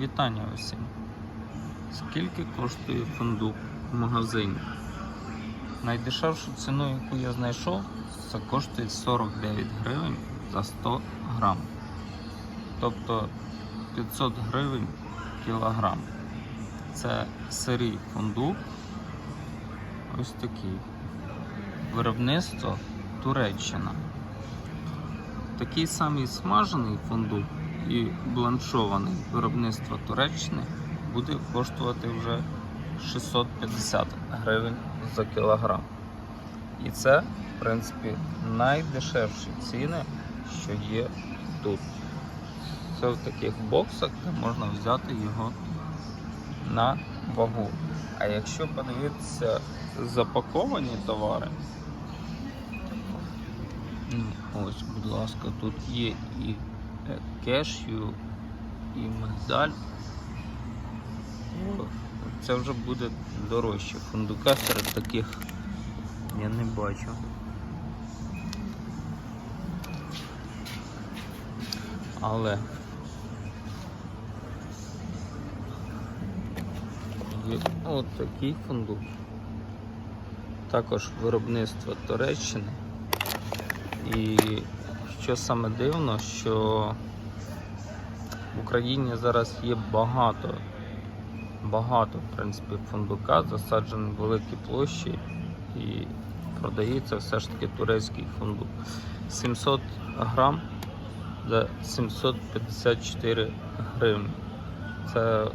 Вітання усім. Скільки коштує фундук в магазині? Найдешевшу ціну, яку я знайшов, це коштує 49 гривень за 100 грам. Тобто 500 гривень кілограм. Це сирий фундук. Ось такий. Виробництво Туреччина. Такий самий смажений фундук і бланшований виробництва Туреччини буде коштувати вже 650 гривень за кілограм. І це, в принципі, найдешевші ціни, що є тут. Це в таких боксах, де можна взяти його на вагу. А якщо подивитися запаковані товари, Ну, Ось, будь ласка, тут є і кешю, і мигдаль. Це вже буде дорожче. Фундука серед таких я не бачу. Але є от такий фундук. Також виробництво Туреччини. І що саме дивно, що в Україні зараз є багато, багато в принципі, фундука, засаджені великі площі і продається все ж таки турецький фундук. 700 грам за 754 гривні. Це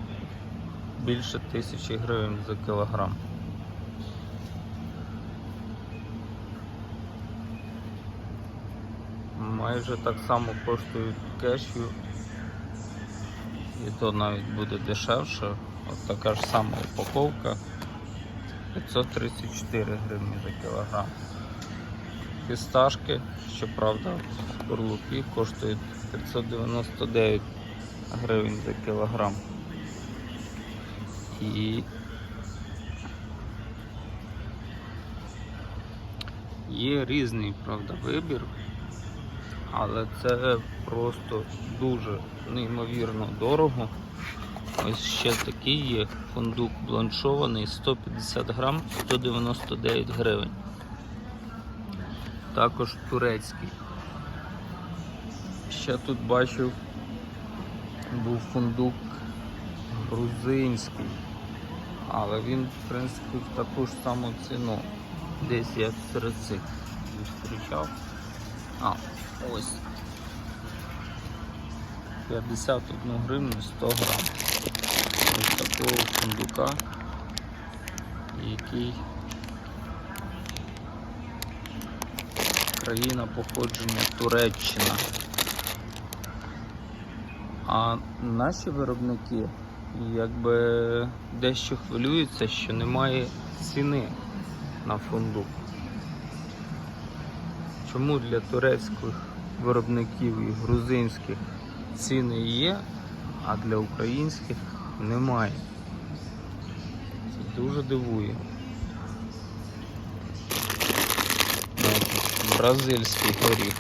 більше тисячі гривень за кілограм. Майже так само коштують кешю. І то навіть буде дешевше. От така ж сама упаковка 534 гривні за кілограм. Фісташки, щоправда, орлуки коштують 599 гривень за кілограм. І є різний, правда, вибір але це просто дуже неймовірно дорого. Ось ще такий є фундук бланшований 150 грам 199 гривень. Також турецький. Ще тут бачив був фундук грузинський, але він в принципі в таку ж саму ціну. Десь я серед цих зустрічав. А, ось. 51 гривню 100 грам. Ось такого фундука, який країна походження Туреччина. А наші виробники якби дещо хвилюються, що немає ціни на фундук. Чому для турецьких виробників і грузинських ціни є, а для українських немає? Це дуже дивує. Бразильський горіх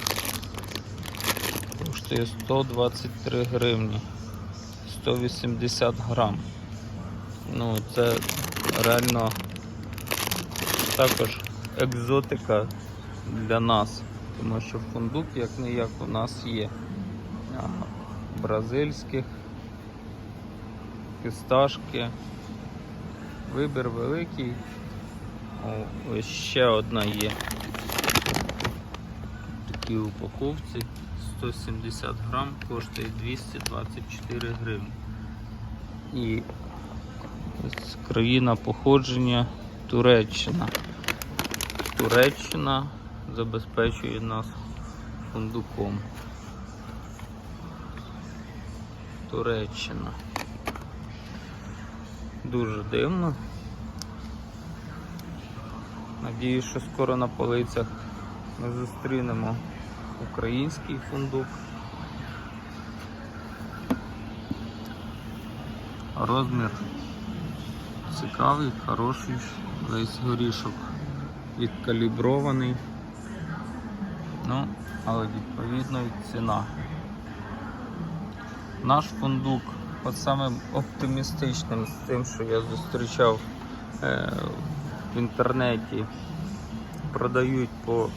коштує 123 гривні, 180 грам. Ну, це реально також екзотика для нас, тому що фундук як не як у нас є бразильських, фісташки. Вибір великий. О, ось ще одна є. Такі упаковці 170 грам коштує 224 гривні. І ось країна походження Туреччина. Туреччина забезпечує нас фундуком. Туреччина. Дуже дивно. Надіюсь, що скоро на полицях ми зустрінемо український фундук. Розмір цікавий, хороший, весь горішок відкалібрований. Ну, але відповідно і ціна. Наш фундук от самим оптимістичним з тим, що я зустрічав е, в інтернеті, продають по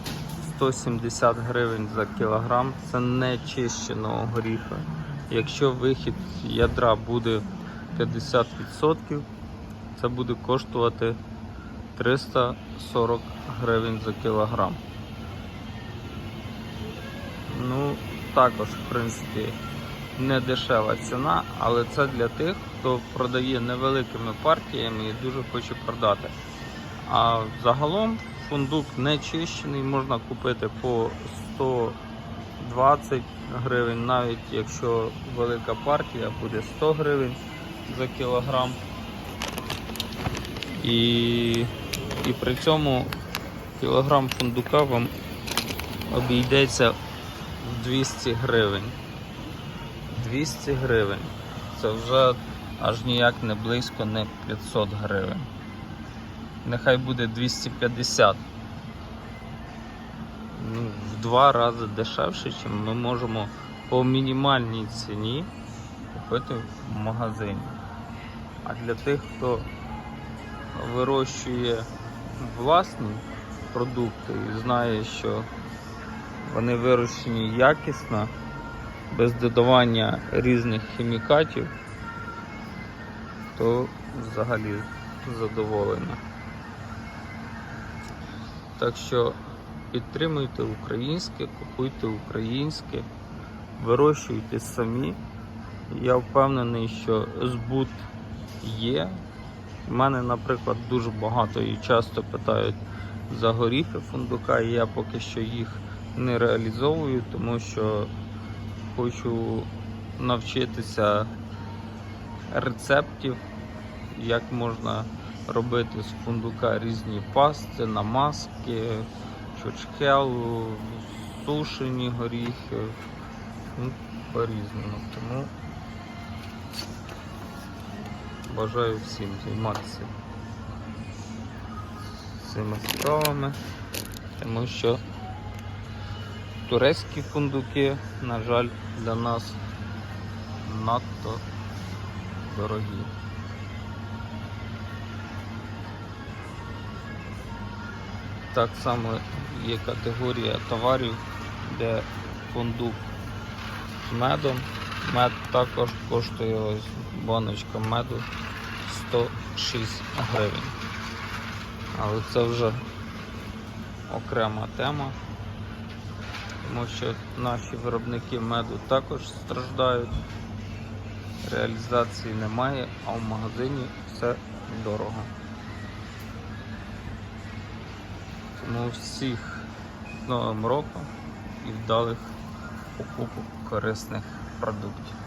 170 гривень за кілограм. Це не чищеного горіха. Якщо вихід ядра буде 50%, це буде коштувати 340 гривень за кілограм. Також, в принципі, не дешева ціна, але це для тих, хто продає невеликими партіями і дуже хоче продати. А загалом фундук не чищений, можна купити по 120 гривень, навіть якщо велика партія буде 100 гривень за кілограм. І, і при цьому кілограм фундука вам обійдеться 200 гривень. 200 гривень. Це вже аж ніяк не близько, не 500 гривень. Нехай буде 250. Ну, в два рази дешевше, ніж ми можемо по мінімальній ціні купити в магазині. А для тих, хто вирощує власні продукти і знає, що вони вирощені якісно, без додавання різних хімікатів, то взагалі задоволена. Так що підтримуйте українське, купуйте українське, вирощуйте самі. Я впевнений, що збут є. У мене, наприклад, дуже багато і часто питають за горіхи фундука, і я поки що їх не реалізовую, тому що хочу навчитися рецептів, як можна робити з фундука різні пасти, намазки, чучхелу, сушені горіхи. Ну, по-різному. Тому бажаю всім займатися цими справами, тому що турецькі фундуки, на жаль, для нас надто дорогі. Так само є категорія товарів, де фундук з медом. Мед також коштує ось баночка меду 106 гривень. Але це вже окрема тема, тому що наші виробники меду також страждають, реалізації немає, а в магазині все дорого. Тому всіх з Новим роком і вдалих покупок корисних продуктів.